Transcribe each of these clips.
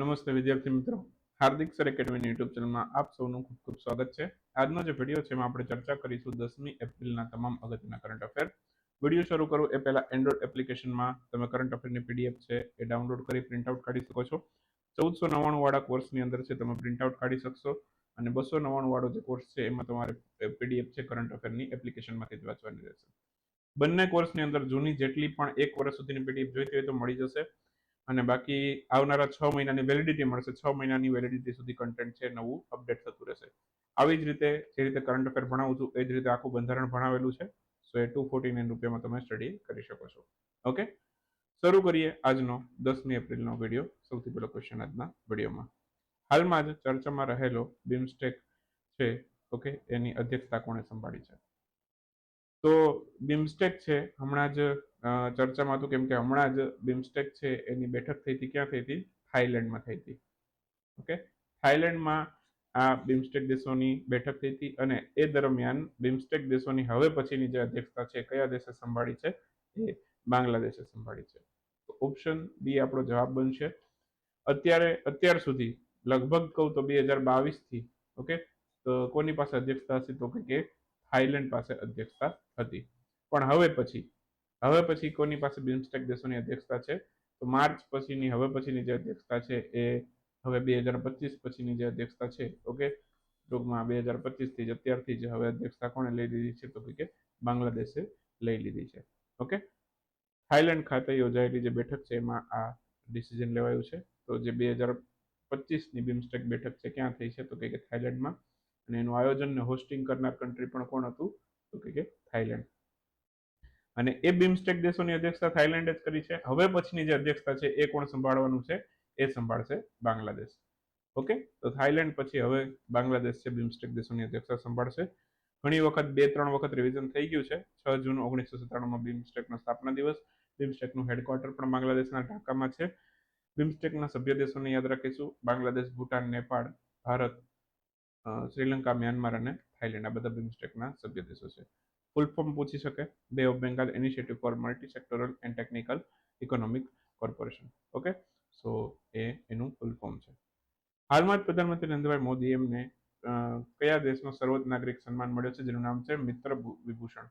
નમસ્તે વિદ્યાર્થી મિત્રો. હાર્દિક સર એકેડમીની યુટ્યુબ ચેનલમાં આપ સૌનું ખૂબ ખૂબ સ્વાગત છે. આજનો જે વીડિયો છે એમાં આપણે ચર્ચા કરીશું દસમી એપ્રિલના તમામ અગત્યના કરંટ અફેર વીડિયો શરૂ કરું એ પહેલાં એન્ડ્રોઇડ એપ્લિકેશનમાં તમે કરંટ અફેરની પીડીએફ છે એ ડાઉનલોડ કરી પ્રિન્ટઆઉટ કાઢી શકો છો. ચૌદસો નવ્વાણું વાળા કોર્સની અંદર છે તમે પ્રિન્ટઆઉટ કાઢી શકશો અને બસો નવ્વાણું વાળો જે કોર્સ છે એમાં તમારે પીડીએફ છે કરંટ અફેરની એપ્લિકેશનમાંથી જ વાંચવાની રહેશે. બંને કોર્સની અંદર જૂની જેટલી પણ એક વર્ષ સુધીની પીડીએફ જોઈતી હોય તો મળી જશે. અને બાકી આવનારા છ મહિનાની વેલિડિટી મળશે. છ મહિનાની વેલિડિટી સુધી કન્ટેન્ટ છે, નવું અપડેટ થતું રહેશે. આવી જ રીતે જે રીતે કરંટ અફેર ભણાવું છું, એ જ રીતે આખું બંધારણ ભણાવેલું છે. સો એ ટુ ફોર્ટી નાઇન રૂપિયામાં તમે સ્ટડી કરી શકો છો. ઓકે શરૂ કરીએ આજનો દસમી એપ્રિલનો વીડિયો સૌથી પહેલો ક્વેશ્ચન આજના વિડીયોમાં. હાલમાં જ ચર્ચામાં રહેલો બિમસ્ટેક છે ઓકે એની અધ્યક્ષતા કોણે સંભાળી છે? તો બિમસ્ટેક છે. હમણાં જ ચર્ચામાં હતું કેમ કે હમણાં જ બિમસ્ટેક છે એની બેઠક થઈ હતી. ક્યાં થઈ હતી? થાઈલેન્ડમાં થઈ હતી. ઓકે? થાઈલેન્ડમાં આ બિમસ્ટેક દેશોની બેઠક થઈ હતી અને એ દરમિયાન બિમસ્ટેક દેશોની હવે પછીની જે અધ્યક્ષતા છે કયા દેશે સંભાળી છે? એ બાંગ્લાદેશે સંભાળી છે. તો ઓપ્શન બી આપણો જવાબ બનશે. અત્યારે, અત્યાર સુધી, લગભગ કહું તો બે હજાર બાવીસથી, ઓકે? તો કોની પાસે અધ્યક્ષતા હશે તો કે થાઈલેન્ડ પાસે અધ્યક્ષતા હતી. પણ હવે પછી હવે પછી કોની પાસે બિમસ્ટેક દેશોની અધ્યક્ષતા છે? તો માર્ચ પછીની, હવે પછીની જે અધ્યક્ષતા છે એ હવે બે હજાર પચીસ પછીની જે અધ્યક્ષતા છે, ઓકે? ટૂંકમાં બે હજાર પચીસથી જ, અત્યારથી જ હવે અધ્યક્ષતા કોણે લઈ લીધી છે? તો કે બાંગ્લાદેશે લઈ લીધી છે, ઓકે? થાઈલેન્ડ ખાતે યોજાયેલી જે બેઠક છે એમાં આ ડિસિઝન લેવાયું છે. તો જે બે હજાર પચીસની બિમસ્ટેક બેઠક છે, ક્યાં થઈ છે? તો કે થાઈલેન્ડમાં અને એનું આયોજન ને હોસ્ટિંગ કરનાર કન્ટ્રી પણ કોણ હતું? તો કે થાઈલેન્ડ અને એ બિમસ્ટેક દેશોની અધ્યક્ષતા થાઈલેન્ડે જ કરી છે. હવે પછીની જે અધ્યક્ષતા છે એ કોણ સંભાળવાનું છે? એ સંભાળશે બાંગ્લાદેશ. ઓકે? તો થાઈલેન્ડ પછી હવે બાંગ્લાદેશ છે બિમસ્ટેક દેશોની અધ્યક્ષતા સંભાળશે. ઘણી વખત બે, ત્રણ વખત રિવિઝન થઈ ગયું છે. છ જૂન ઓગણીસો સત્તાણુંમાં બિમસ્ટેકનો સ્થાપના દિવસ. બિમસ્ટેકનું હેડક્વાર્ટર પણ બાંગ્લાદેશના ઢાકામાં છે. બિમસ્ટેકના સભ્ય દેશોને યાદ રાખીશું. બાંગ્લાદેશ, ભૂટાન, નેપાળ, ભારત શ્રીલંકા, મ્યાનમાર અને થાઇલેન્ડ આ બધા બિમસ્ટેકના સભ્ય દેશો છે. ફૂલ ફોર્મ પૂછી શકે? Bay of Bengal initiative for multi sectoral and technical economic corporation. Okay? So, એ એનું ફૂલ ફોર્મ છે. હાલમાં જ પ્રધાનમંત્રી નરેન્દ્રભાઈ મોદી એમને કયા દેશનો સર્વોચ્ચ નાગરિક સન્માન મળ્યો છે? જેનું નામ છે મિત્ર વિભૂષણ.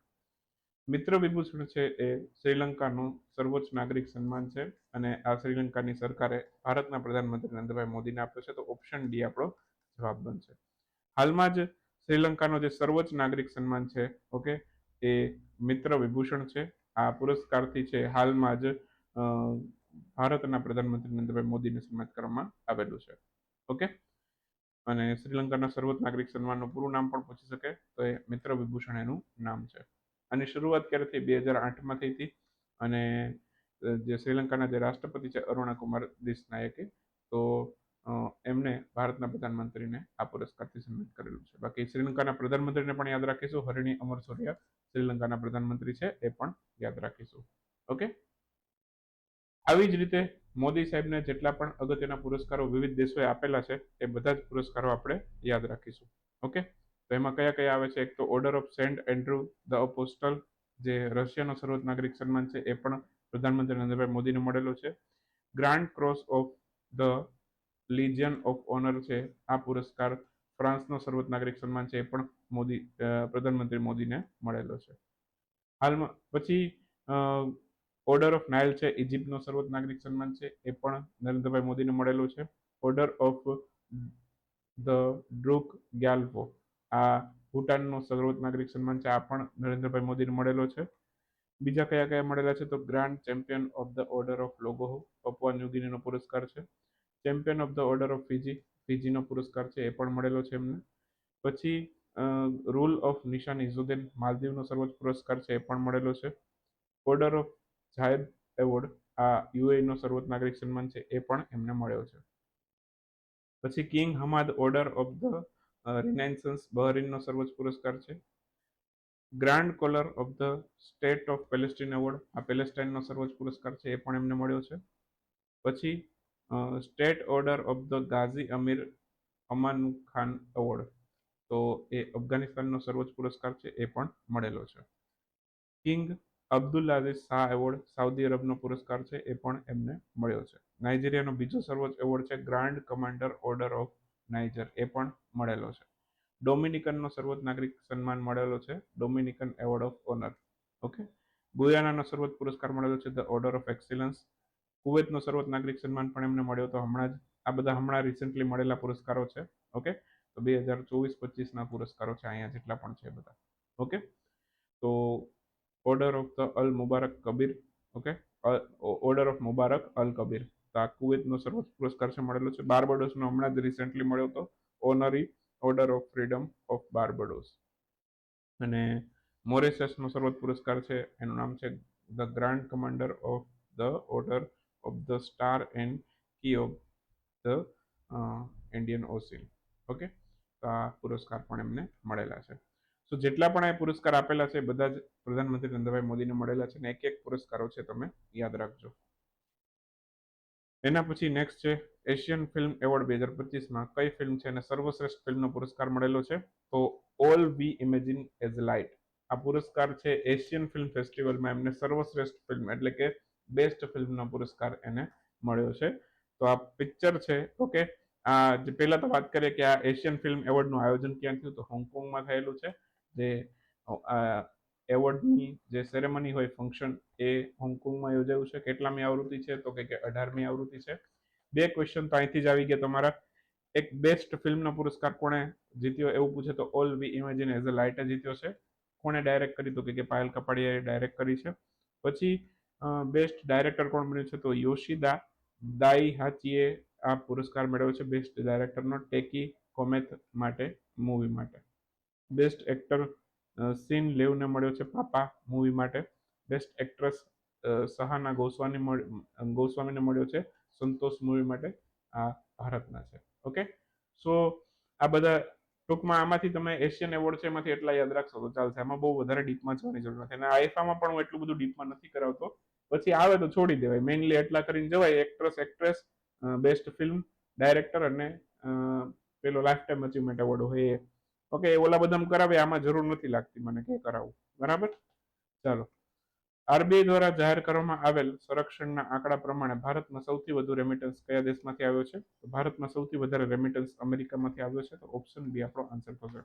મિત્ર વિભૂષણ છે એ શ્રીલંકાનું સર્વોચ્ચ નાગરિક સન્માન છે અને આ શ્રીલંકાની સરકારે ભારતના પ્રધાનમંત્રી નરેન્દ્રભાઈ મોદીને આપ્યો છે. તો ઓપ્શન ડી આપણો જવાબ બનશે. હાલમાં જ શ્રીલંકાનો જે સર્વોચ્ચ નાગરિક સન્માન છે, ઓકે, એ મિત્ર વિભૂષણ છે. આ પુરસ્કારથી છે હાલમાં જ ભારતના પ્રધાનમંત્રી નરેન્દ્રભાઈ મોદીને સન્માનિત કરવામાં આવેલું છે, ઓકે. અને શ્રીલંકાના સર્વોચ્ચ નાગરિક સન્માનનું પૂરું નામ પણ પૂછી શકે તો એ મિત્ર વિભૂષણ એનું નામ છે. આની શરૂઆત ક્યારે થઈ બે હજાર આઠમાં થઈ હતી. અને જે શ્રીલંકાના જે રાષ્ટ્રપતિ છે અરુણા કુમાર દિસનાયકે તો એમને ભારતના પ્રધાનમંત્રીને આ પુરસ્કારથી સન્માનિત કરેલું છે. બાકી શ્રીલંકાના પ્રધાનમંત્રીને પણ યાદ રાખીશું. હરિણી અમર સૂર્ય શ્રીલંકાના પ્રધાનમંત્રી છે, એ પણ યાદ રાખીશું. ઓકે? આવી જ રીતે મોદી સાહેબને જેટલા પણ અગત્યના પુરસ્કારો વિવિધ દેશોએ આપેલા છે, એ બધા જ પુરસ્કારો આપણે યાદ રાખીશું. ઓકે? તો એમાં કયા કયા આવે છે? એક તો order of Saint Andrew the apostle જે રશિયાનો સર્વોચ્ચ નાગરિક સન્માન છે, એ પણ પ્રધાનમંત્રી નરેન્દ્રભાઈ મોદીને મળેલો છે. Grand cross of the legion of honour છે, આ પુરસ્કાર ફ્રાન્સનો સર્વોચ્ચ નાગરિક સન્માન છે એ પણ મોદી પ્રધાનમંત્રી મોદીને મળેલો છે. હાલમાં પછી ઓર્ડર ઓફ નાઇલ છે ઇજિપ્તનો સર્વોચ્ચ નાગરિક સન્માન છે એ પણ નરેન્દ્રભાઈ મોદીને મળેલો છે. ઓર્ડર ઓફ ધ ડ્રુક ગ્યાલ્વો આ ભૂટાનનો સર્વોચ્ચ નાગરિક સન્માન છે, આ પણ નરેન્દ્રભાઈ મોદીને મળેલો છે. બીજા કયા કયા મળેલા છે તો grand champion of the order of Logohu Papua ન્યુગિનીનો પુરસ્કાર છે. Champion of the order of Fiji ફિજીનો પુરસ્કાર છે, એ પણ મળેલો છે એમને. પછી રૂલ ઓફ નિશાન ઇઝુદ્દીન માલદીવનો સર્વોચ્ચ પુરસ્કાર છે, એ પણ મળેલો છે. ઓર્ડર ઓફ ઝાયદ એવોર્ડ આ યુએનો સર્વોચ્ચ નાગરિક સન્માન છે, એ પણ એમને મળ્યો છે. પછી King Hamad order of the renaissance બહરીનનો સર્વોચ્ચ પુરસ્કાર છે. Grand collar of the state of Palestine award આ પેલેસ્ટાઇનનો સર્વોચ્ચ પુરસ્કાર છે, એ પણ એમને મળ્યો છે. પછી state order of the Ghazi Amir Amanu Khan award. તો એ અફઘાનિસ્તાનનો સર્વોચ્ચ પુરસ્કાર છે, એ પણ મળેલો છે. King Abdul Aziz Shah award Saudi અરબનો પુરસ્કાર છે, એ પણ એમને મળ્યો છે. નાઇજીરિયાનો બીજો સર્વોચ્ચ એવોર્ડ છે, grand commander order of Niger, એ પણ મળેલો છે. ડોમિનિકનનો સર્વોચ્ચ નાગરિક સન્માન મળેલો છે, Dominican award of honour. Okay? ગુયાનાનો સર્વોચ્ચ પુરસ્કાર મળેલો છે, ધ ઓર્ડર ઓફ એક્સિલન્સ કુવેતનો સર્વોચ્ચ નાગરિક સન્માન પણ એમને મળ્યો તો હમણાં જ, આ બધા હમણાં રિસેન્ટલી મળેલા પુરસ્કારો છે ઓકે તો બે હજાર ચોવીસ પચીસના પુરસ્કારો છે, અહીંયા જેટલા પણ છે બધા ઓકે તો ઓર્ડર ઓફ ધ અલ મુબારક કબીર ઓકે ઓર્ડર ઓફ મુબારક અલ કબીર તો આ કુવેતનો સર્વોચ્ચ પુરસ્કાર છે, મળેલો છે. બારબડોસનો હમણાં જ રિસેન્ટલી મળ્યો હતો honorary order of freedom of Barbados અને મોરેશિયસનો સર્વોચ્ચ પુરસ્કાર છે, એનું નામ છે the grand commander of the order of the star and key of the Indian ocean okay તો આ પુરસ્કાર પણ એમને મળેલા છે. સો જેટલા પણ આ પુરસ્કાર આપેલા છે, બધા જ પ્રધાનમંત્રી નરેન્દ્રભાઈ મોદીને મળેલા છે ને એક એક પુરસ્કારો છે તમે યાદ રાખજો. એના પછી નેક્સ્ટ છે એશિયન ફિલ્મ એવોર્ડ બે હજાર પચીસમાં કઈ ફિલ્મ છે અને સર્વશ્રેષ્ઠ ફિલ્મનો પુરસ્કાર મળેલો છે? તો all we imagine as light આ પુરસ્કાર છે એશિયન ફિલ્મ ફેસ્ટિવલમાં એમને સર્વશ્રેષ્ઠ ફિલ્મ એટલે કે બેસ્ટ ફિલ્મનો પુરસ્કાર એને મળ્યો છે. તો આ પિક્ચર છે, ઓકે. આ જે પહેલા તો વાત કરીએ કે આ એશિયન ફિલ્મ એવોર્ડનું આયોજન ક્યાં થયું તો હોંગકોંગમાં થયેલું છે, જે એવોર્ડની જે સેરેમની હોય ફંક્શન એ હોંગકોંગમાં યોજાયું છે. કેટલામી આવૃત્તિ છે તો કે અઢારમી આવૃત્તિ છે. બે ક્વેશ્ચન તો અહીંથી જ આવી ગયા તમારા. એક બેસ્ટ ફિલ્મનો પુરસ્કાર કોણે જીત્યો એવું પૂછે તો all we imagine as a લાઇટે જીત્યો છે. કોણે ડાયરેક્ટ કરી તો કે પાયલ કપાડિયાએ ડાયરેક્ટ કરી છે. પછી બેસ્ટ ડાયરેક્ટર કોણ બન્યું છે? તો યોશિદા દાઈ હાચીએ આ પુરસ્કાર મેળવ્યો છે બેસ્ટ ડાયરેક્ટરનો ટેકી કોમેથ માટે મૂવી માટે. બેસ્ટ એક્ટર સીન લેવને મળ્યો છે પાપા મૂવી માટે. બેસ્ટ એક્ટ્રેસ સહાના ગોસ્વામી ગોસ્વામીને મળ્યો છે સંતોષ મૂવી માટે આ ભારતના છે. ઓકે સો આ બધા ટૂંકમાં આમાંથી તમે એશિયન એવોર્ડ છે એમાંથી એટલા યાદ રાખશો તો ચાલશે. આમાં બહુ વધારે ડીપમાં જવાની જરૂર નથી. અને આઈફામાં પણ હું એટલું બધું ડીપમાં નથી કરાવતો. પછી આવે તો છોડી દેવાય. મેઇનલી એટલા કરીને જવાય actress actress best film director અને પેલો લાઈફ ટાઈમ અચીવમેન્ટ એવોર્ડ હોય એ. ઓકે ઓલા બધા કરાવે, આમાં જરૂર નથી લાગતી મને કે કરાવું. બરાબર? ચાલો. આરબીઆઈ દ્વારા જાહેર કરવામાં આવેલ સંરક્ષણના આંકડા પ્રમાણે ભારતમાં સૌથી વધુ રેમિટન્સ કયા દેશમાંથી આવ્યો છે? તો ભારતમાં સૌથી વધારે રેમિટન્સ અમેરિકામાંથી આવ્યો છે, તો ઓપ્શન બી આપણો આન્સર થશે.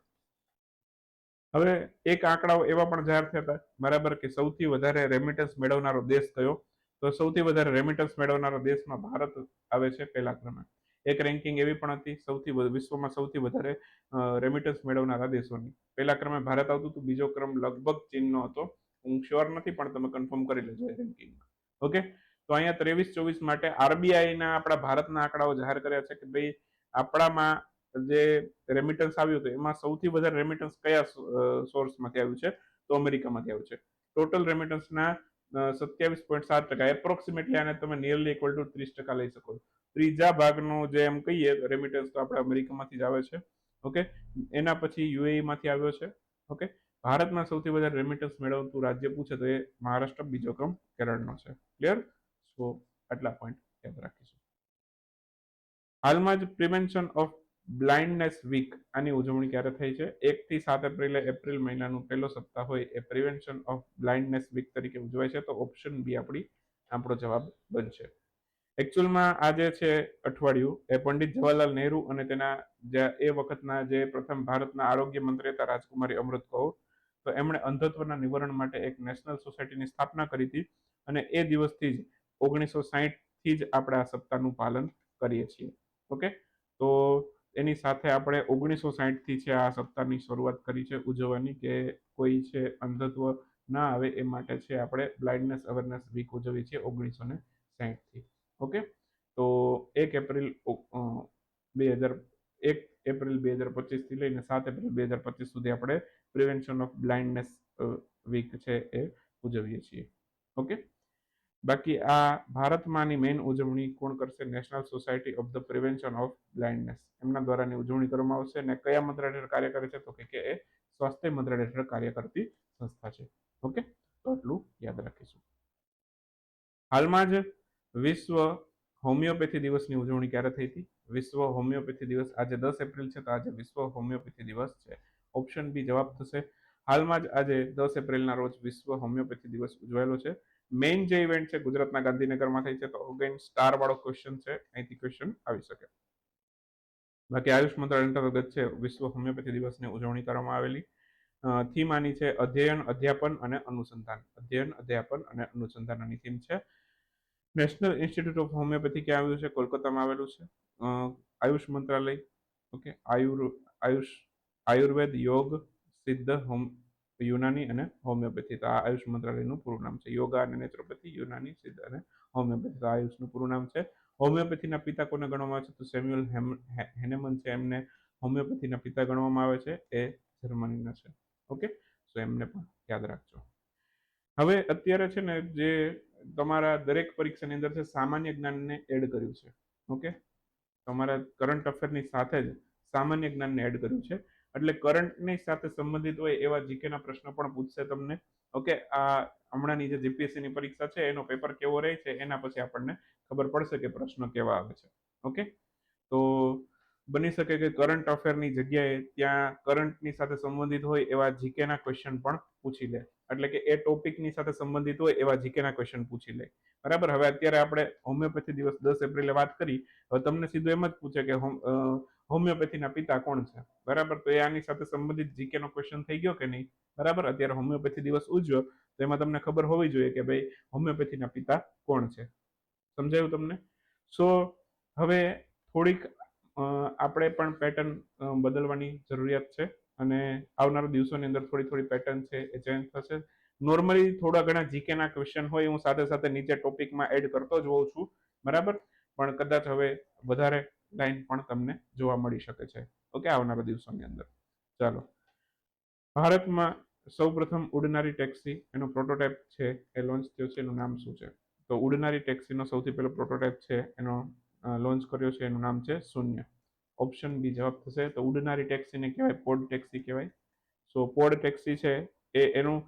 હવે એક આંકડાઓ એવા પણ જાહેર થયા હતા, બરાબર કે સૌથી વધારે રેમિટન્સ મેળવનારો દેશ કયો? તો સૌથી વધારે રેમિટન્સ મેળવનારો દેશમાં ભારત આવે છે પહેલા ક્રમે. એક રેન્કિંગ એવી પણ હતી, સૌથી વિશ્વમાં સૌથી વધારે રેમિટન્સ મેળવનારા દેશોની. પહેલા ક્રમે ભારત આવતું હતું, બીજો ક્રમ લગભગ ચીનનો હતો. હું શ્યોર નથી, પણ તમે કન્ફર્મ કરી લેજો એ રેન્કિંગમાં ઓકે? તો અહીંયા ત્રેવીસ ચોવીસ માટે આરબીઆઈના આપણા ભારતના આંકડાઓ જાહેર કર્યા છે કે ભાઈ, આપણામાં જે રેમિટન્સ આવ્યું હતું, એમાં સૌથી વધારે રેમિટન્સ કયા સોર્સમાંથી આવ્યું છે? તો અમેરિકામાંથી આવ્યું છે. ટોટલ રેમિટન્સના સત્યાવીસ પોઈન્ટ સાત ટકા એપ્રોક્સિમેટલી આને તમે નિયરલી ઇક્વલ ટુ ત્રીસ ટકા લઈ શકો ત્રીજા ભાગનો જે એમ કહીએ રેમિટન્સ તો આપણે અમેરિકામાંથી જ આવે છે, ઓકે? એના પછી યુએઈમાંથી આવ્યો છે, ઓકે? ભારતમાં સૌથી વધારે રેમિટન્સ મેળવતું રાજ્ય પૂછે તો એ મહારાષ્ટ્ર, બીજો ક્રમ કેરળનો છે. ક્લિયર સો, આટલા પોઈન્ટ યાદ રાખીશું. હાલમાં જ પ્રિવેન્શન ઓફ બ્લાઇન્ડનેસ વીક આની ઉજવણી ક્યારે થઈ છે? એકથી સાત એપ્રિલે, એપ્રિલ મહિનાનું પહેલો સપ્તાહ હોય એ પ્રિવેન્શન ઓફ બ્લાઇન્ડનેસ વીક તરીકે ઉજવાય છે. તો ઓપ્શન બી આપણી આપણો જવાબ બનશે. એકચ્યુઅલમાં આ જે છે અઠવાડિયું, એ પંડિત જવાહરલાલ નહેરુ અને તેના જે એ વખતના જે પ્રથમ ભારતના આરોગ્ય મંત્રી હતા રાજકુમારી અમૃત કૌર, તો એમણે અંધત્વના નિવારણ માટે એક નેશનલ સોસાયટીની સ્થાપના કરી હતી અને એ દિવસથી જ ઓગણીસો સાહીઠથી જ આપણે આ સપ્તાહનું પાલન કરીએ છીએ. ઓકે? તો એની સાથે આપણે ઓગણીસો સાહીઠથી છે આ સપ્તાહની શરૂઆત કરી છે ઉજવવાની કે કોઈ છે અંધત્વ ના આવે એ માટે છે આપણે બ્લાઇન્ડનેસ અવેરનેસ વીક ઉજવીએ છીએ ઓગણીસો ને સાહીઠથી. ઓકે? તો એક એપ્રિલ બે હજાર, એક એપ્રિલ બે હજાર પચીસથી લઈને સાત એપ્રિલ બે હજાર પચીસ સુધી આપણે પ્રિવેન્શન ઓફ બ્લાઇન્ડનેસ વીક છે એ ઉજવીએ છીએ. ઓકે? બાકી આ ભારતમાંની મેઇન ઉજવણી કોણ કરશે? National society of the prevention of blindness એમના દ્વારાની ઉજવણી કરવામાં આવશે અને કયા મંત્રાલય હેઠળ કાર્ય કરે છે? તો કે એ સ્વાસ્થ્ય મંત્રાલય હેઠળ કાર્ય કરતી સંસ્થા છે. ઓકે? તો એટલું યાદ રાખીશું. હાલમાં જ વિશ્વ હોમિયોપેથી દિવસની ઉજવણી ક્યારે થઈ હતી? વિશ્વ હોમિયોપેથી દિવસ આજે દસ એપ્રિલ છે, તો આજે વિશ્વ હોમિયોપેથી દિવસ છે. ઓપ્શન બી જવાબ થશે. હાલમાં જ આજે દસ એપ્રિલના રોજ વિશ્વ હોમિયોપેથી દિવસ ઉજવાયેલો છે. મેઇન જે ઇવેન્ટ છે, ગુજરાતના ગાંધીનગરમાં થઈ છે, તો અગેન સ્ટાર વાળો ક્વેશ્ચન છે. અહીંથી ક્વેશ્ચન આવી શકે. બાકી આયુષ મંત્રાલય અંતર્ગત છે, વિશ્વ હોમિયોપેથી દિવસની ઉજવણી કરવામાં આવેલી. થીમ આની છે, અધ્યયન, અધ્યાપન અને અનુસંધાન. અધ્યયન, અધ્યાપન અને અનુસંધાનની થીમ છે. નેશનલ ઇન્સ્ટિટ્યૂટ ઓફ હોમિયોપેથી ક્યાં આવ્યું છે? કોલકાતામાં આવેલું છે. આયુષ મંત્રાલય ઓકે આયુર આયુષ, આયુર્વેદ યોગ, સિદ્ધ હોમ યુનાની અને હોમિયોપેથી. તો આ આયુષ મંત્રાલયનું પૂરું નામ છે. યોગા અને નેચરોપેથી યુનાની સિદ્ધ અને હોમિયોપેથી. તો આયુષનું પૂરું નામ છે. હોમિયોપેથીના પિતા કોને ગણવામાં આવે છે? તો સેમ્યુઅલ હેમ હેનેમન છે. એમને હોમિયોપેથીના પિતા ગણવામાં આવે છે. એ જર્મનીના છે. ઓકે? સો એમને પણ યાદ રાખજો. હવે અત્યારે છે ને જે તમારા દરેક પરીક્ષાની અંદર છે સામાન્ય જ્ઞાનને એડ કર્યું છે. ઓકે? તમારા કરંટ અફેરની સાથે જ સામાન્ય જ્ઞાનને એડ કર્યું છે. એટલે કરંટની સાથે સંબંધિત હોય એવા જીકેના પ્રશ્નો પણ પૂછશે તમને. ઓકે આ હમણાંની જે જીપીએસસીની પરીક્ષા છે, એનો પેપર કેવો રહે છે, એના પછી આપણને ખબર પડશે કે પ્રશ્નો કેવા આવે છે. ઓકે તો બની શકે કે કરંટ અફેરની જગ્યાએ ત્યાં કરંટની સાથે સંબંધિત હોય એવા જીકેના ક્વેશ્ચન પણ પૂછી લે. એટલે કે એ ટોપિકની સાથે સંબંધિત હોય એવા જીકેના ક્વેશ્ચન પૂછી લે. બરાબર? હવે અત્યારે આપણે હોમિયોપેથી દિવસ દસ એપ્રિલે વાત કરી. હવે તમને સીધું એમ જ પૂછે કે હોમિયોપેથીના પિતા કોણ છે? બરાબર? તો એ આની સાથે સંબંધિત જીકેનો ક્વેશ્ચન થઈ ગયો કે નહીં? બરાબર? અત્યારે હોમિયોપેથી દિવસ ઉજવ્યો તો એમાં તમને ખબર હોવી જોઈએ કે ભાઈ હોમિયોપેથીના પિતા કોણ છે? સમજાયું તમને? સો હવે થોડીક આપણે પણ પેટર્ન બદલવાની જરૂરિયાત છે અને આવનારા દિવસોની અંદર થોડી થોડી પેટર્ન છે એ ચેન્જ થશે. નોર્મલી થોડા ઘણા જીકેના ક્વેશ્ચન હોય, હું સાથે સાથે નીચે ટોપિકમાં એડ કરતો જ હોઉં છું. બરાબર? પણ કદાચ હવે વધારે લાઈન પણ તમને જોવા મળી શકે છે. ઓકે, આવનારા દિવસોની અંદર. ચાલો. ભારતમાં સૌપ્રથમ ઉડનારી ટેક્સી એનો પ્રોટોટાઇપ છે, એ લોન્ચ થયો છે, એનું નામ શું છે? તો ઉડનારી ટેક્સીનો સૌથી પહેલો પ્રોટોટાઇપ છે, એનો લોન્ચ કર્યો છે, એનું નામ છે શૂન્ય. ઓપ્શન બી જવાબ થશે. તો ઉડનારી ટેક્સીને કહેવાય પોડ ટેક્સી કહેવાય. સો, પોડ ટેક્સી છે, એ એનું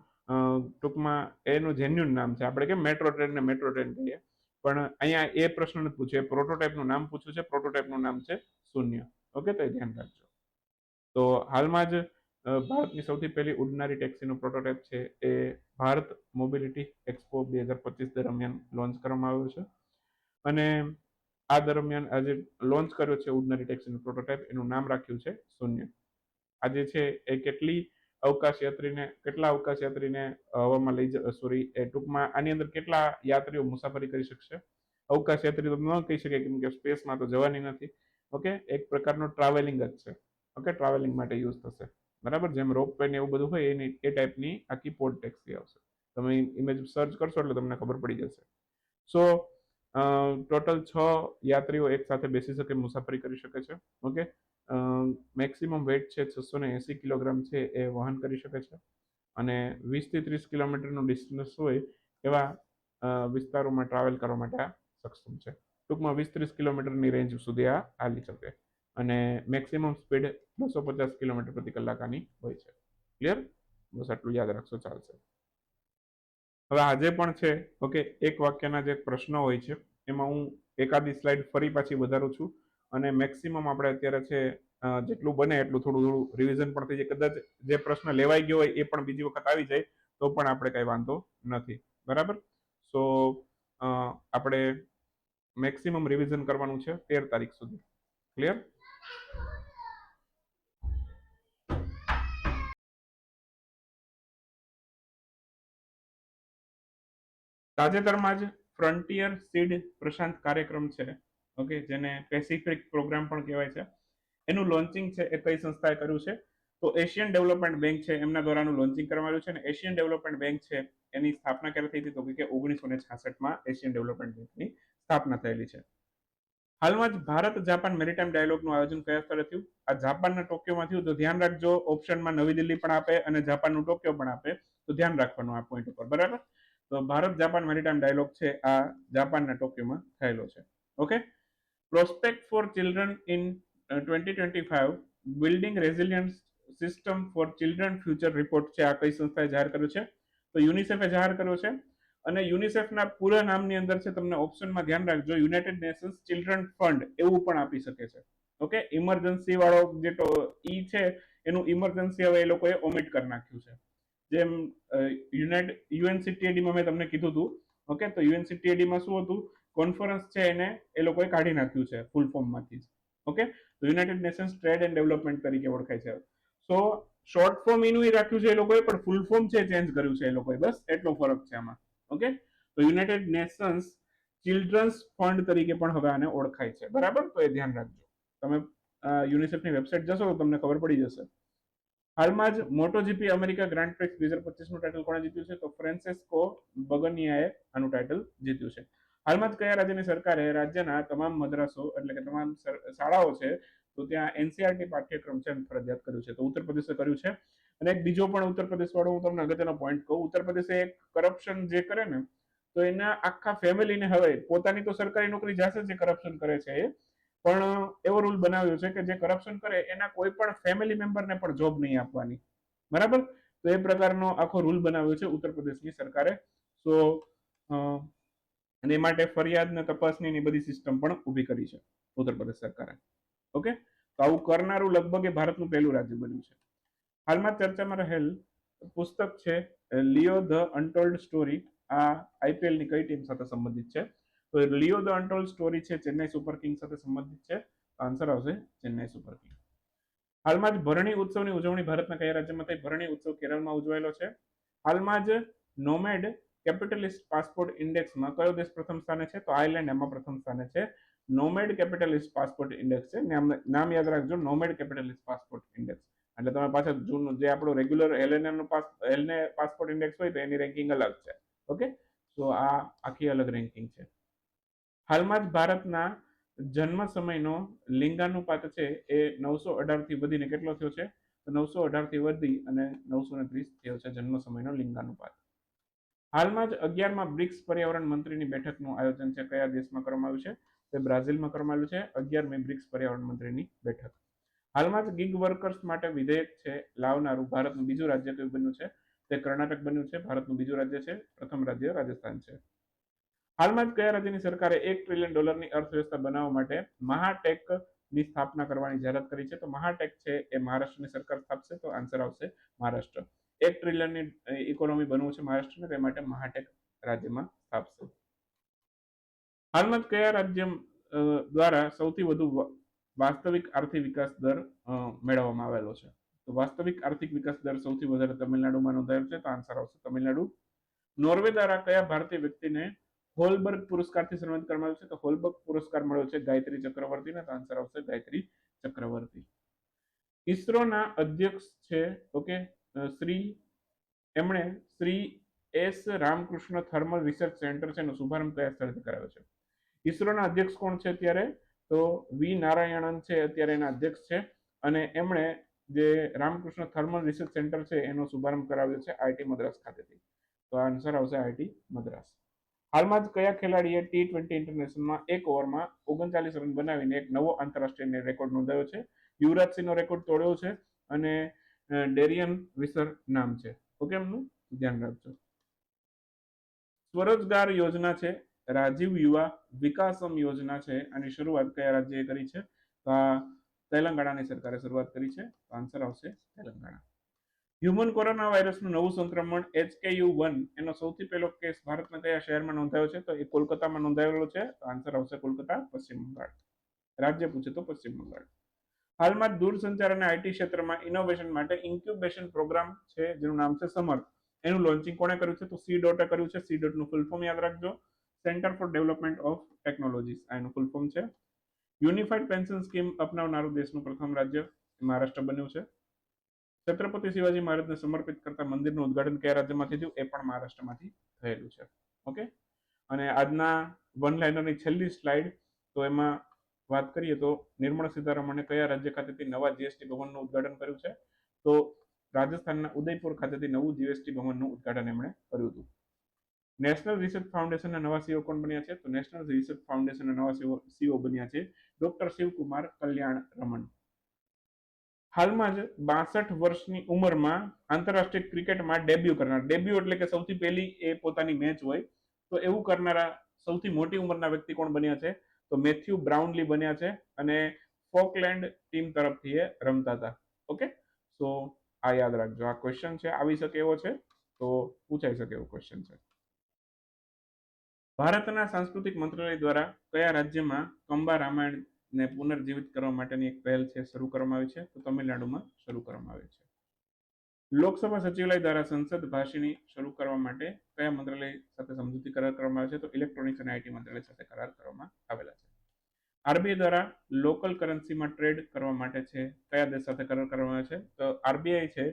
ટૂંકમાં એનું જેન્યુન નામ છે. આપણે કેમ મેટ્રો ટ્રેન મેટ્રો ટ્રેન કહીએ? પણ અહીંયા એ પ્રશ્ન નથી પૂછ્યો પ્રોટોટાઇપનું નામ પૂછ્યું છે, પ્રોટોટાઇપનું નામ છે શૂન્ય. ઓકે, તો એ ધ્યાન રાખજો. તો હાલમાં જ ભારતની સૌથી પહેલી ઉડનારી ટેક્સીનું પ્રોટોટાઇપ છે એ ભારત મોબિલિટી એક્સપો બે હજાર પચીસ દરમિયાન લોન્ચ કરવામાં આવ્યો છે. અને આ દરમિયાન આજે લોન્ચ કર્યો છે ઉડનારી ટેક્સીનું પ્રોટોટાઇપ, એનું નામ રાખ્યું છે શૂન્ય. આજે છે એ કેટલી અવકાશ યાત્રીને, કેટલા અવકાશ યાત્રીને હવામાં લઈ સોરી એ ટૂંકમાં આની અંદર કેટલા યાત્રીઓ મુસાફરી કરી શકશે? અવકાશ યાત્રી તો ન કહી શકે કેમ કે સ્પેસમાં તો જવાની નથી. ઓકે? એક પ્રકારનો ટ્રાવેલિંગ જ છે. ઓકે? ટ્રાવેલિંગ માટે યુઝ થશે. બરાબર? જેમ રોપ વે ને એવું બધું હોય, એની, એ ટાઈપની આખી પોર્ટ ટેક્સી આવશે. તમે ઇમેજ સર્ચ કરશો એટલે તમને ખબર પડી જશે. સો ટોટલ છ યાત્રીઓ એક સાથે બેસી શકે, મુસાફરી કરી શકે છે. ઓકે? મેક્સિમમ વેટ છે છસો ને એંસી કિલોગ્રામ છે એ વહન કરી શકે છે. અને વીસથી ત્રીસ કિલોમીટરનું ડિસ્ટન્સ હોય એવા વિસ્તારોમાં ટ્રાવેલ કરવા માટે આ સક્ષમ છે. ટૂંકમાં વીસ ત્રીસ કિલોમીટરની રેન્જ સુધી આ હાલી શકે. અને મેક્સિમમ સ્પીડ બસો પચાસ કિલોમીટર પ્રતિ કલાક આની હોય છે. ક્લિયર? બસ આટલું યાદ રાખશો. ચાલશે. હવે આજે પણ છે ઓકે એક વાક્યના જે પ્રશ્નો હોય છે, એમાં હું એકાદી સ્લાઇડ ફરી પાછી વધારું છું અને મેક્સિમમ આપણે અત્યારે છે જેટલું બને એટલું થોડું થોડું રિવિઝન પણ થઈ જાય. કદાચ જે પ્રશ્ન લેવાઈ ગયો હોય એ પણ બીજી વખત આવી જાય, તો પણ આપણે કઈ વાંધો નથી. બરાબર? સો આપણે મેક્સિમમ રિવિઝન કરવાનું છે તેર તારીખ સુધી. ક્લિયર તાજેતરમાં જ ફ્રન્ટિયર સીડ પ્રશાંત કાર્યક્રમ છે ઓકે જેને પેસિફિક પ્રોગ્રામ પણ કહેવાય છે. એનું લોન્ચિંગ છે એ કઈ સંસ્થાએ કર્યું છે? તો એશિયન ડેવલપમેન્ટ બેંક છે, એમના દ્વારાનું લોન્ચિંગ કરવામાં આવ્યું છે અને એશિયન ડેવલપમેન્ટ બેંક છે, એની સ્થાપના ક્યારે થઈ હતી? તો કે ઓગણીસો ને છાસઠમાં એશિયન ડેવલપમેન્ટ બેંકની સ્થાપના થયેલી છે. હાલમાં જ ભારત જાપાન મેરીટાઈમ ડાયલોગનું આયોજન કયા સ્થળે થયું? આ જાપાનના ટોક્યોમાં થયું, તો ધ્યાન રાખજો, ઓપ્શનમાં નવી દિલ્હી પણ આપે અને જાપાનનું ટોક્યો પણ આપે, તો ધ્યાન રાખવાનું આ પોઈન્ટ ઉપર, બરાબર? તો ભારત જાપાન મેરીટાઈમ ડાયલોગ છે, આ જાપાનના ટોક્યોમાં થયેલો છે. Okay prospect for children in twenty twenty five building resilience system for children future report છે, આ કઈ સંસ્થાએ જાહેર કર્યો છે? તો યુનિસેફે જાહેર કર્યો છે. અને યુનિસેફના પૂરા નામની અંદર છે, તમને ઓપ્શનમાં ધ્યાન રાખજો, યુનાઇટેડ નેશન્સ ચિલ્ડ્રન ફંડ, એવું પણ આપી શકે છે. ઓકે ઇમરજન્સી વાળો જે ઈ છે, એનું ઇમરજન્સી હવે એ લોકોએ ઓમિટ કરી નાખ્યું છે. જેમ યુનાઇટેડ યુએનસીટીએડી માં તમને કીધું હતું ઓકે? તો યુએનસીટીએડી માં શું હતું? કોન્ફરન્સ છે એને, એ લોકોએ કાઢી નાખ્યું છે ફૂલ ફોર્મમાંથી જ, ઓકે? તો United Nations trade and development તરીકે ઓળખાય છે. સો શોર્ટ ફોર્મ એનું એ રાખ્યું છે એ લોકોએ, પણ ફૂલ ફોર્મ છે ચેન્જ કર્યું છે એ લોકોએ, બસ એટલો ફરક છે આમાં, ઓકે? તો યુનાઇટેડ નેશન્સ ચિલ્ડ્રન્સ ફંડ તરીકે પણ હવે આને ઓળખાય છે, બરાબર? તો એ ધ્યાન રાખજો. તમે યુનિસેફની વેબસાઇટ જશો તો તમને ખબર પડી જશે. હાલમાં જ મોટો જીપી અમેરિકા ગ્રાન્ડ પ્રિક્સ બે હજાર પચીસનું ટાઇટલ કોણે જીત્યું છે? તો ફ્રાન્સિસ્કો બગનિયાએ આનું ટાઇટલ જીત્યું છે. હાલમાં જ કયા રાજ્યની સરકારે રાજ્યના તમામ મદ્રાસો એટલે કે તમામ શાળાઓ છે, તો ત્યાં એનસીઆરટી પાઠ્યક્રમ છે ફરજિયાત કર્યું છે. તો ઉત્તર પ્રદેશે કર્યું છે. અને એક બીજો પણ ઉત્તર પ્રદેશ વાળો હું તમને અગત્યનો પોઈન્ટ કહું. ઉત્તર પ્રદેશે એક કરપ્શન જે કરે ને, તો એના આખા ફેમિલીને હવે પોતાની તો સરકારી નોકરી જશે જે કરપ્શન કરે છે એ. પણ એવો રૂલ બનાવ્યો છે કે જે કરપ્શન કરે, એના કોઈ પણ ફેમિલી મેમ્બરને પણ જોબ નહીં આપવાની. બરાબર? તો એ પ્રકારનો આખો રૂલ બનાવ્યો છે ઉત્તર પ્રદેશની સરકારે. સો અને એ માટે ફરિયાદ ને તપાસની બધી સિસ્ટમ પણ ઊભી કરી છે ઉત્તર પ્રદેશ સરકારે. ઓકે? તો આવું કરનારું લગભગ એ ભારતનું પહેલું રાજ્ય બન્યું છે. હાલમાં ચર્ચામાં રહેલ પુસ્તક છે, લિયો ધ અનટોલ્ડ સ્ટોરી. આ આઈપીએલની કઈ ટીમ સાથે સંબંધિત છે? તો લિયો ધ અનટોલ્ડ સ્ટોરી છે, ચેન્નઈ સુપર કિંગ સાથે સંબંધિત છે. આન્સર આવશે ચેન્નઈ સુપર કિંગ. હાલમાં જ ભરણી ઉત્સવની ઉજવણી ભારતના કયા રાજ્યમાં થઈ? ભરણી ઉત્સવ કેરળમાં ઉજવાયેલો છે. હાલમાં જ નોમેડ કેપિટલિસ્ટ પાસપોર્ટ ઇન્ડેક્સમાં કયો દેશ પ્રથમ સ્થાને છે? તો આયર્લેન્ડ એમાં પ્રથમ સ્થાને છે. નોમેડ કેપિટલિસ્ટ પાસપોર્ટ ઇન્ડેક્સ છે. નામ યાદ રાખજો, નોમેડ કેપિટલિસ્ટ પાસપોર્ટ ઇન્ડેક્સ. એટલે તમે પાછા જૂનું, જે આપણું રેગ્યુલર એલએનએનું પાસ એલને પાસપોર્ટ ઇન્ડેક્સ હોય તો એની રેન્કિંગ અલગ છે. ઓકે તો આ આખી અલગ રેન્કિંગ છે. હાલમાં જ ભારતના જન્મ સમયનો લિંગાનુપાત છે એ નવસો અઢારથી વધીને કેટલો થયો છે? તો નવસો અઢારથી વધી અને નવસો ને ત્રીસ થયો છે જન્મ સમયનો લિંગાનુપાત. હાલમાં જ અગિયારમાં બ્રિક્સ પર્યાવરણ મંત્રીની બેઠકનું આયોજન છે. કયા દેશમાં કરવામાં આવ્યું છે? તે બ્રાઝિલમાં કરવામાં આવ્યું છે. અગિયારમી બ્રિક્સ પર્યાવરણ મંત્રીની બેઠક. હાલમાં જ ગિગ વર્કર્સ માટે વિધેયક છે લાવનારું ભારતનું બીજું રાજ્ય કયું બન્યું છે? તે કર્ણાટક બન્યું છે. ભારતનું બીજું રાજ્ય છે. પ્રથમ રાજ્ય રાજસ્થાન છે. હાલમાં જ કયા રાજ્યની સરકારે એક ટ્રિલિયન ડોલરની અર્થવ્યવસ્થા બનાવવા માટે મહાટેકની સ્થાપના કરવાની જાહેરાત કરી છે? તો મહાટેક છે એ મહારાષ્ટ્રની સરકાર સ્થાપશે? તો આન્સર આવશે મહારાષ્ટ્ર. એક ટ્રિલિયનની ઇકોનોમી બનવું છે મહારાષ્ટ્રને, તે માટે મહાટેક રાજ્યમાં સ્થાપશે. હાલમાં કયા રાજ્ય દ્વારા સૌથી વધુ વાસ્તવિક આર્થિક વિકાસ દર મેળવવામાં આવેલો છે? તો વાસ્તવિક આર્થિક વિકાસ દર સૌથી વધારે તમિલનાડુમાં નોંધાયો છે, તો આન્સર આવશે તમિલનાડુ. નોર્વે દ્વારા કયા ભારતીય વ્યક્તિને હોલબર્ગ પુરસ્કારથી સન્માનિત કરવામાં આવ્યું છે. તો હોલબર્ગ પુરસ્કાર મળ્યો છે ગાયત્રી ચક્રવર્તીને. તો આન્સર આવશે ગાયત્રી ચક્રવર્તી. ઇસરોના અધ્યક્ષ છે ઓકે શ્રી, એમણે Shri S Ramakrishna thermal research centre છે, એનો શુભારંભ કયા સ્થળે કરાવ્યો છે? ઇસરોના અધ્યક્ષ કોણ છે અત્યારે? તો વી નારાયણન છે, અત્યારે એના અધ્યક્ષ છે. અને એમણે જે રામકૃષ્ણ થર્મલ રિસર્ચ સેન્ટર છે, એનો શુભારંભ કરાવ્યો છે આઈટી મદ્રાસ ખાતેથી. તો આન્સર આવશે આઈટી મદ્રાસ. હાલમાં જ કયા ખેલાડીએ ટી ટ્વેન્ટી ઇન્ટરનેશનલમાં એક ઓવરમાં ઓગણચાલીસ રન બનાવીને એક નવો આંતરરાષ્ટ્રીય રેકોર્ડ નોંધાયો છે. યુવરાજસિંહનો રેકોર્ડ તોડ્યો છે અને ડેરિયન વિસર નામ છે. ઓકે, એમનું? ધ્યાન રાખજો. સ્વરોજગાર યોજના છે, રાજીવ યુવા વિકાસમ યોજના છે આની શરૂઆત કયા રાજ્યએ કરી છે? તેલંગાણાની સરકારે શરૂઆત કરી છે. આન્સર આવશે તેલંગાણા. હ્યુમન કોરોના વાયરસનું નવું સંક્રમણ એચકેયુ વન, એનો સૌથી પહેલો કેસ ભારતના કયા શહેરમાં નોંધાયો છે? તો એ કોલકાતામાં નોંધાયેલો છે. આન્સર આવશે કોલકાતા, પશ્ચિમ બંગાળ. રાજ્ય પૂછે તો પશ્ચિમ બંગાળ. હાલમાં દૂરસંચાર અને આઈટી ક્ષેત્રમાં ઇનોવેશન માટે ઇન્ક્યુબેશન પ્રોગ્રામ છે, જેનું નામ છે સમર્થ. એનું લોન્ચિંગ કોણે કર્યું છે? તો સી ડોટે કર્યું છે. સી ડોટનું ફૂલ ફોર્મ યાદ રાખજો. Centre for development of technologies આ એનું ફૂલ ફોર્મ છે. યુનિફાઈડ પેન્શન સ્કીમ અપનાવનારું દેશનું પ્રથમ રાજ્ય મહારાષ્ટ્ર બન્યું છે. છત્રપતિ શિવાજી મહારાજને સમર્પિત કરતા મંદિરનું ઉદઘાટન કયા રાજ્યમાંથી થયું એ પણ મહારાષ્ટ્રમાંથી થયેલું છે. ઓકે? અને આજના વન લાઇનરની છેલ્લી સ્લાઇડ તો એમાં વાત કરીએ તો નિર્મળા સીતારમણે કયા રાજ્ય ખાતેથી નવા જીએસટી ભવનનું ઉદઘાટન કર્યું છે? તો રાજસ્થાનના ઉદયપુર ખાતેથી નવું જીએસટી ભવનનું ઉદઘાટન એમણે કર્યું હતું. નેશનલ રિસર્ચ ફાઉન્ડેશનના નવા સીઓ કોણ બન્યા છે? તો નેશનલ રિસર્ચ ફાઉન્ડેશનના નવા સીઓ બન્યા છે ડોક્ટર શિવકુમાર કલ્યાણ રમણ. હાલમાં જ બાસઠ વર્ષની ઉંમરમાં આંતરરાષ્ટ્રીય ક્રિકેટમાં ડેબ્યુ કરનાર. ડેબ્યુ એટલે કે સૌથી પહેલી એ પોતાની મેચ હોય. તો એવું કરનારા સૌથી મોટી ઉંમરના વ્યક્તિ કોણ બન્યા છે? તો મેથ્યુ બ્રાઉનલી બન્યા છે અને ફોકલેન્ડ ટીમ તરફથી એ રમતા હતા. ઓકે? સો, આ યાદ રાખજો. આ ક્વેશ્ચન છે, આવી શકે એવો છે. તો પૂછાઈ શકે એવો ક્વેશ્ચન છે. ભારતના સાંસ્કૃતિક મંત્રાલય દ્વારા કયા રાજ્યમાં કંબા રામાયણને પુનર્જીવિત કરવા માટેની એક પહેલ છે, શરૂ કરવામાં આવી છે. તો તમિલનાડુમાં શરૂ કરવામાં આવી છે. લોકસભા સચિવાલય દ્વારા સંસદ ભાષીની શરૂ કરવા માટે કયા મંત્રાલય સાથે સમજૂતી કરાર કરવામાં આવે છે? તો ઇલેક્ટ્રોનિક્સ અને આઈટી મંત્રાલય સાથે કરાર કરવામાં આવેલા છે. આરબીઆઈ દ્વારા લોકલ કરન્સીમાં ટ્રેડ કરવા માટે છે, કયા દેશ સાથે કરાર કરવામાં આવે છે? તો આરબીઆઈ છે,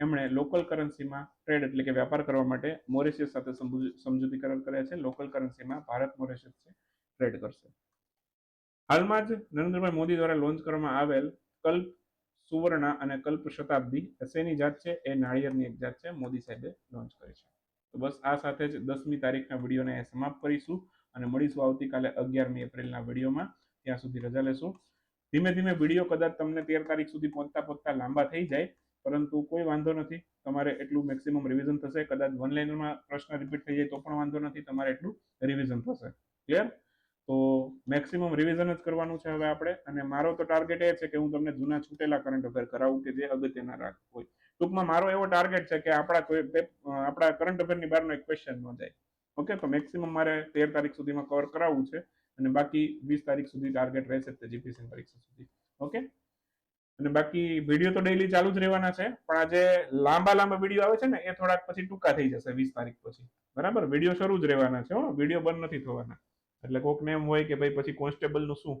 એમણે લોકલ કરન્સીમાં ટ્રેડ એટલે કે વ્યાપાર કરવા માટે મોરિશિયસ સાથે સમજૂ- સમજૂતી કરાર કર્યા છે. લોકલ કરન્સીમાં ભારત મોરિશિયસ છે, ટ્રેડ કરશે. હાલમાં જ નરેન્દ્રભાઈ મોદી દ્વારા લોન્ચ કરવામાં આવેલ કલ્પ સુવર્ણા અને કલ્પ શતાબ્દી શેની જાત છે? એ નાળિયેરની એક જાત છે. મોદી સાહેબે લોન્ચ કરી છે. તો બસ આ સાથે જ દસમી તારીખના વિડીયોને સમાપ્ત કરીશું અને મળીશું આવતીકાલે અગિયારમી એપ્રિલના વિડીયોમાં. ત્યાં સુધી રજા લેશું. ધીમે ધીમે વીડિયો કદાચ તમને તેર તારીખ સુધી પહોંચતા પહોંચતા લાંબા થઈ જાય, પરંતુ કોઈ વાંધો નથી. તમારે એટલું મેક્સિમમ રિવિઝન થશે. કદાચ વન લાઇનમાં પ્રશ્ન રિપીટ થઈ જાય તો પણ વાંધો નથી. તમારે એટલું રિવિઝન થશે. ક્લિયર તો મેક્સિમમ રિવિઝન જ કરવાનું છે હવે આપણે. અને મારો તો ટાર્ગેટ એ છે કે હું તમને જૂના છૂટેલા કરંટ અફેર કરાવું કે જે અગત્યના રાખ હોય. ટૂંકમાં મારો એવો ટાર્ગેટ છે કે આપણા કોઈ આપણા કરંટ અફેરની બહારનો એક ક્વેશ્ચન ન જાય. ઓકે તો મેક્સિમમ મારે તેર તારીખ સુધીમાં કવર કરાવવું છે અને બાકી વીસ તારીખ સુધી ટાર્ગેટ રહેશે તે જીપીસી પરીક્ષા સુધી. ઓકે અને બાકી વીડિયો તો ડેઈલી ચાલુ જ રહેવાના છે, પણ આજે લાંબા લાંબા વીડિયો આવે છે ને, એ થોડાક પછી ટૂંકા થઈ જશે, વીસ તારીખ પછી. બરાબર? વીડિયો શરૂ જ રહેવાના છે હો. વીડિયો બંધ નથી થવાના. એટલે કોકને એમ હોય કે ભાઈ પછી કોન્સ્ટેબલનું શું?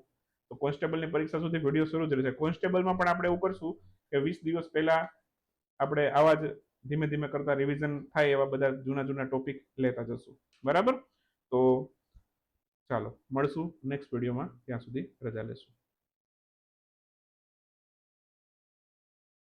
તો કોન્સ્ટેબલની પરીક્ષા સુધી વીડિયો શરૂ જ રહેશે. કોન્સ્ટેબલમાં પણ આપણે એવું કરશું કે વીસ દિવસ પહેલા આપણે આવા જ ધીમે ધીમે કરતા રિવિઝન થાય એવા બધા જૂના જૂના ટોપિક લેતા જશું. બરાબર? તો ચાલો, મળશું નેક્સ્ટ વિડીયોમાં ત્યાં સુધી રજા લેશું.